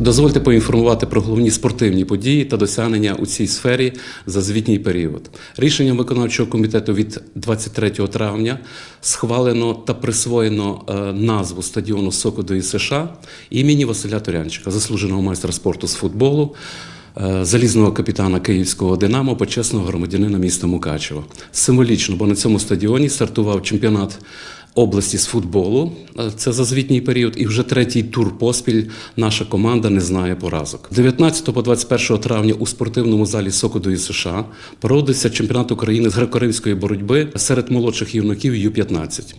Дозвольте поінформувати про головні спортивні події та досягнення у цій сфері за звітній період. Рішенням виконавчого комітету від 23 травня схвалено та присвоєно е, назву стадіону Сокоду США імені Василя Турянчика, заслуженого майстра спорту з футболу. е, Залізного капітана київського Динамо, почесного громадянина міста Мукачева. Символічно, бо на цьому стадіоні стартував чемпіонат області з футболу. Е, Це за звітній період, і вже третій тур поспіль наша команда не знає поразок. 19 по 21 травня у спортивному залі Сокоду і США проводився чемпіонат України з греко-римської боротьби серед молодших юнаків Ю-15.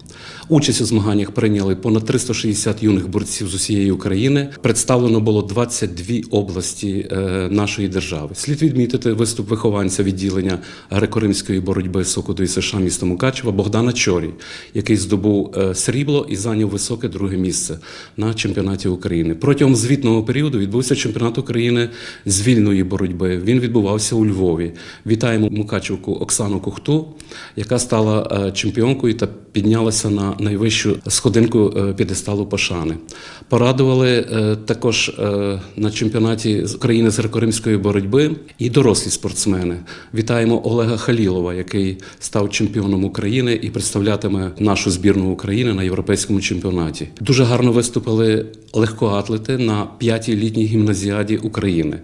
Участь у змаганнях прийняли понад 360 юних борців з усієї України. Представлено було 22 області е, нашої держави. Слід відмітити виступ вихованця відділення греко-римської боротьби Сокоду і США міста Мукачева Богдана Чорій, який здобув е, срібло і зайняв високе друге місце на чемпіонаті України. Протягом звітного періоду відбувся чемпіонат України з вільної боротьби. Він відбувався у Львові. Вітаємо Мукачевку Оксану Кухту, яка стала е, чемпіонкою та піднялася на найвищу сходинку е, п'єдесталу пошани. Порадували також на чемпіонаті України з греко-римської боротьби і дорослі спортсмени. Вітаємо Олега Халілова, який став чемпіоном України і представлятиме нашу збірну України на європейському чемпіонаті. Дуже гарно виступили легкоатлети на п'ятій літній гімназіаді України.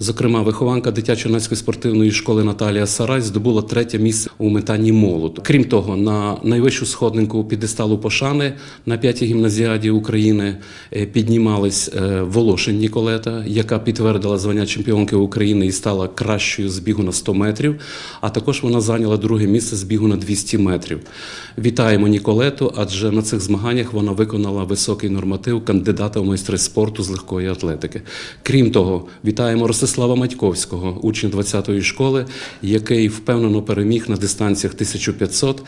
Зокрема, вихованка дитячо-юнацької спортивної школи Наталія Сарай здобула третє місце у метанні молоту. Крім того, на найвищу сходинку підесталу пошани на п'ятій гімназіаді України е, піднімались е, Волошин Ніколета, яка підтвердила звання чемпіонки України і стала кращою з бігу на 100 метрів. А також вона зайняла друге місце з бігу на 200 метрів. Вітаємо Ніколету, адже на цих змаганнях вона виконала високий норматив кандидата в майстри спорту з легкої атлетики. Крім того, вітаємо Ростислава Матьковського, учня 20-ї школи, який впевнено переміг на дистанціях 1500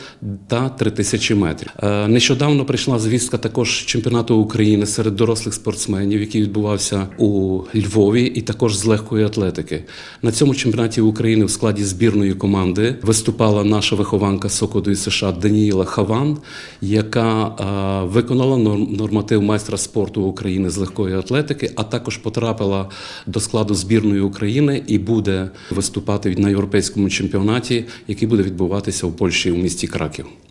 та 3000 метрів. Е, Нещодавно прийшла звістка також чемпіонату України серед дорослих спортсменів, який відбувався у Львові, і також з легкої атлетики. На цьому чемпіонаті України в складі збірної команди виступала наша вихованка Сокоду із США Даніїла Хаван, яка е, виконала норм- норматив майстра спорту України з легкої атлетики, а також потрапила до складу збірної України і буде виступати на європейському чемпіонаті, який буде відбуватися у Польщі у місті Краків.